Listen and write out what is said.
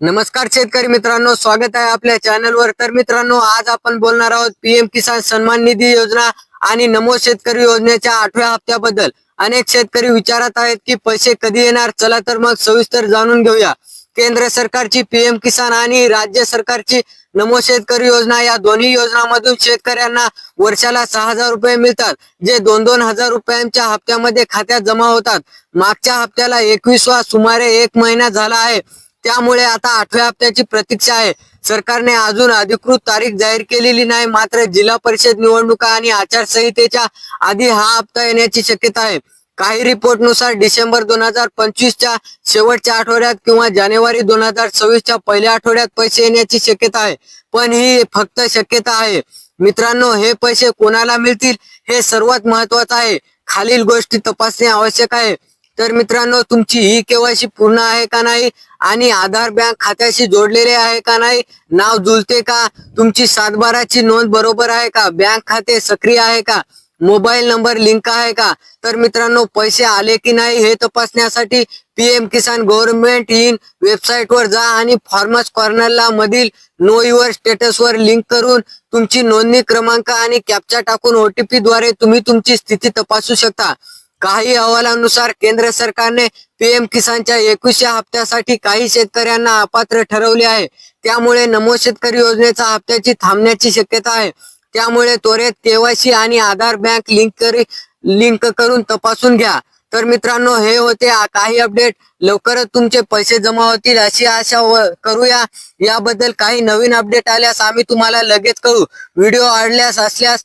नमस्कार शेतकरी मित्रांनो स्वागत आहे आपल्या चॅनलवर. तर मित्रांनो आज आपण बोलणार आहोत पीएम किसान सन्मान निधी योजना आणि नमो शेतकरी योजनेच्या आठव्या हप्त्याबद्दल. अनेक शेतकरी विचारत आहेत की पैसे कधी येणार? चला तर मग सविस्तर जाणून घेऊया. केंद्र सरकारची पीएम किसान आणि राज्य सरकारची नमो शेतकरी योजना या दोन्ही योजनांमधून शेतकऱ्यांना वर्षाला सहा हजार रुपये मिळतात जे दोन दोन हजार रुपयांच्या हप्त्यामध्ये खात्यात जमा होतात. मागच्या हप्त्याला एकवीसवा सुमारे एक महिना झाला आहे. त्यामुळे आता आठव्या हप्त्याची प्रतीक्षा आहे. सरकारने अजून अधिकृत तारीख जाहीर केलेली नाही मात्र जिल्हा परिषद निवडणुका आणि आचारसंहितेच्या आधी हा हप्ता येण्याची शक्यता आहे. काही रिपोर्टनुसार डिसेंबर दोन हजार पंचवीसच्या शेवटच्या आठवड्यात किंवा जानेवारी दोन हजार सव्वीसच्या पहिल्या आठवड्यात पैसे येण्याची शक्यता आहे. पण ही फक्त शक्यता आहे. मित्रांनो हे पैसे कोणाला मिळतील हे सर्वात महत्वाचं आहे. खालील गोष्टी तपासणे आवश्यक आहे. तर मित्रांनो तुमची ही केवायसी पूर्ण आहे का नाही? आणि आधार बँक खात्याशी जोडलेले आहे का नाही? नाव जुळते का? तुमची सातबाराची नोंद बरोबर आहे का? बँक खाते सक्रिय आहे का? मोबाईल नंबर लिंक आहे का? तर मित्रांनो पैसे आले की नाही हे तपासण्यासाठी PM Kisan government in website वर जा आणि फार्मर्स कॉर्नरला मधील नो युअर स्टेटस वर लिंक करून तुमची नोंदणी क्रमांक आणि कॅप्चा टाकून ओटीपी द्वारे तुम्ही तुमची स्थिती तपासू शकता. काही अहवालानुसार केंद्र सरकारने पीएम किसानच्या एकवीसच्या हप्त्यासाठी काही शेतकऱ्यांना अपात्र ठरवले आहे. त्यामुळे नमो शेतकरी योजनेचा हप्त्याची थांबण्याची शक्यता आहे. त्यामुळे त्वरित केवायसी आणि आधार बँक लिंक करी लिंक करून तपासून घ्या. तर मित्रांनो हे होते काही अपडेट. लवकरच तुमचे पैसे जमा होतील अशी आशा करूया. याबद्दल काही नवीन अपडेट आल्यास आम्ही तुम्हाला लगेच कळू. व्हिडिओ आवडल्यास असल्यास